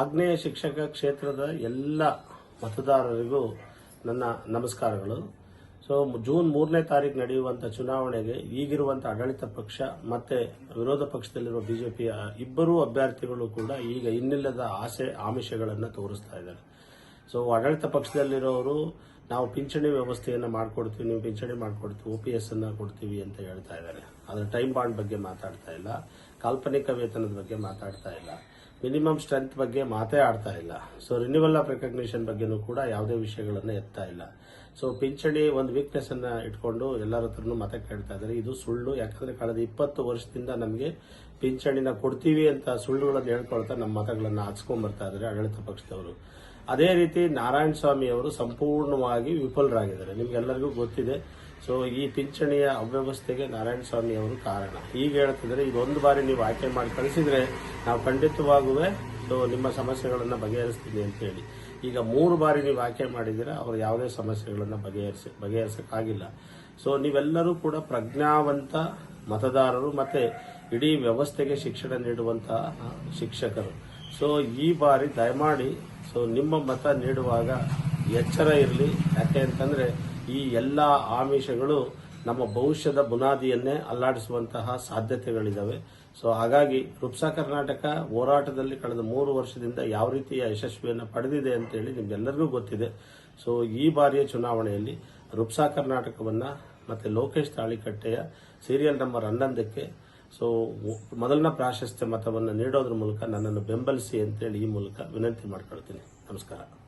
ಆಗ್ನೇಯ ಶಿಕ್ಷಕ ಕ್ಷೇತ್ರದ ಎಲ್ಲ ಮತದಾರರಿಗೂ ನನ್ನ ನಮಸ್ಕಾರಗಳು. ಸೊ ಜೂನ್ ಮೂರನೇ ತಾರೀಕು ನಡೆಯುವಂಥ ಚುನಾವಣೆಗೆ ಈಗಿರುವಂಥ ಆಡಳಿತ ಪಕ್ಷ ಮತ್ತೆ ವಿರೋಧ ಪಕ್ಷದಲ್ಲಿರುವ ಬಿಜೆಪಿಯ ಇಬ್ಬರೂ ಅಭ್ಯರ್ಥಿಗಳು ಕೂಡ ಈಗ ಇನ್ನಿಲ್ಲದ ಆಸೆ, ಆಮಿಷಗಳನ್ನು ತೋರಿಸ್ತಾ ಇದ್ದಾರೆ. ಸೊ ಆಡಳಿತ ಪಕ್ಷದಲ್ಲಿರೋರು ನಾವು ಪಿಂಚಣಿ ವ್ಯವಸ್ಥೆಯನ್ನು ಮಾಡ್ಕೊಡ್ತೀವಿ, ನೀವು ಪಿಂಚಣಿ ಮಾಡಿಕೊಡ್ತೀವಿ ಒ ಪಿ ಕೊಡ್ತೀವಿ ಅಂತ ಹೇಳ್ತಾ ಇದ್ದಾರೆ. ಆದರೆ ಟೈಮ್ ಬಾಂಡ್ ಬಗ್ಗೆ ಮಾತಾಡ್ತಾ ಇಲ್ಲ, ಕಾಲ್ಪನಿಕ ವೇತನದ ಬಗ್ಗೆ ಮಾತಾಡ್ತಾ ಇಲ್ಲ. ಮಿನಿಮಮ್ ಸ್ಟ್ರೆಂತ್ ಬಗ್ಗೆ ಮಾತೇ ಆಡ್ತಾ ಇಲ್ಲ. ಸೊ ರಿನ್ಯೂವಲ್ ಆಫ್ ರೆಕಗ್ನಿಷನ್ ಬಗ್ಗೆನೂ ಕೂಡ ಯಾವುದೇ ವಿಷಯಗಳನ್ನು ಎತ್ತಾ ಇಲ್ಲ. ಸೊ ಪಿಂಚಣಿ ಒಂದು ವೀಕ್ನೆಸ್ ಅನ್ನ ಇಟ್ಕೊಂಡು ಎಲ್ಲರ ಹತ್ರನೂ ಮತ ಕೇಳ್ತಾ ಇದ್ದಾರೆ. ಇದು ಸುಳ್ಳು. ಯಾಕಂದ್ರೆ ಕಳೆದ ಇಪ್ಪತ್ತು ವರ್ಷದಿಂದ ನಮಗೆ ಪಿಂಚಣಿನ ಕೊಡ್ತೀವಿ ಅಂತ ಸುಳ್ಳುಗಳನ್ನು ಹೇಳ್ಕೊಳ್ತಾ ನಮ್ಮ ಮತಗಳನ್ನು ಹಾಕ್ಸ್ಕೊಂಡ್ ಬರ್ತಾ ಇದ್ದಾರೆ ಆಡಳಿತ ಪಕ್ಷದವರು. ಅದೇ ರೀತಿ ನಾರಾಯಣ ಸ್ವಾಮಿ ಅವರು ಸಂಪೂರ್ಣವಾಗಿ ವಿಫಲರಾಗಿದ್ದಾರೆ. ನಿಮ್ಗೆಲ್ಲರಿಗೂ ಗೊತ್ತಿದೆ. ಸೊ ಈ ಪಿಂಚಣಿಯ ಅವ್ಯವಸ್ಥೆಗೆ ನಾರಾಯಣ ಸ್ವಾಮಿ ಅವರು ಕಾರಣ. ಈಗ ಹೇಳ್ತಿದ್ರೆ ಇದೊಂದು ಬಾರಿ ನೀವು ಆಯ್ಕೆ ಮಾಡಿ ಕಳಿಸಿದ್ರೆ ನಾವು ಖಂಡಿತವಾಗುವೆ ಸೊ ನಿಮ್ಮ ಸಮಸ್ಯೆಗಳನ್ನು ಬಗೆಹರಿಸ್ತೀನಿ ಅಂತ ಹೇಳಿ. ಈಗ ಮೂರು ಬಾರಿ ನೀವು ಆಯ್ಕೆ ಮಾಡಿದಿರ ಅವರು ಯಾವುದೇ ಸಮಸ್ಯೆಗಳನ್ನು ಬಗೆಹರಿಸಿ, ಬಗೆಹರಿಸಕ್ಕಾಗಿಲ್ಲ. ಸೊ ನೀವೆಲ್ಲರೂ ಕೂಡ ಪ್ರಜ್ಞಾವಂತ ಮತದಾರರು ಮತ್ತೆ ಇಡೀ ವ್ಯವಸ್ಥೆಗೆ ಶಿಕ್ಷಣ ನೀಡುವಂತಹ ಶಿಕ್ಷಕರು. ಸೊ ಈ ಬಾರಿ ದಯಮಾಡಿ ಸೊ ನಿಮ್ಮ ಮತ ನೀಡುವಾಗ ಎಚ್ಚರ ಇರಲಿ. ಯಾಕೆ ಅಂತಂದ್ರೆ ಈ ಎಲ್ಲ ಆಮಿಷಗಳು ನಮ್ಮ ಭವಿಷ್ಯದ ಬುನಾದಿಯನ್ನೇ ಅಲ್ಲಾಡಿಸುವಂತಹ ಸಾಧ್ಯತೆಗಳಿದ್ದಾವೆ ಸೊ ಹಾಗಾಗಿ ರುಪ್ಸಾ ಕರ್ನಾಟಕ ಹೋರಾಟದಲ್ಲಿ ಕಳೆದ ಮೂರು ವರ್ಷದಿಂದ ಯಾವ ರೀತಿಯ ಯಶಸ್ವಿಯನ್ನು ಪಡೆದಿದೆ ಅಂತೇಳಿ ನಿಮ್ಗೆಲ್ಲರಿಗೂ ಗೊತ್ತಿದೆ. ಸೊ ಈ ಬಾರಿಯ ಚುನಾವಣೆಯಲ್ಲಿ ರುಪ್ಸಾ ಕರ್ನಾಟಕವನ್ನು ಮತ್ತು ಲೋಕೇಶ್ ತಾಳಿಕಟ್ಟೆಯ ಸೀರಿಯಲ್ ನಂಬರ್ ಹನ್ನೊಂದಕ್ಕೆ ಸೊ ಮೊದಲನ ಪ್ರಾಶಸ್ತ್ಯ ಮತವನ್ನು ನೀಡೋದ್ರ ಮೂಲಕ ನನ್ನನ್ನು ಬೆಂಬಲಿಸಿ ಅಂತೇಳಿ ಈ ಮೂಲಕ ವಿನಂತಿ ಮಾಡ್ಕೊಳ್ತೀನಿ. ನಮಸ್ಕಾರ.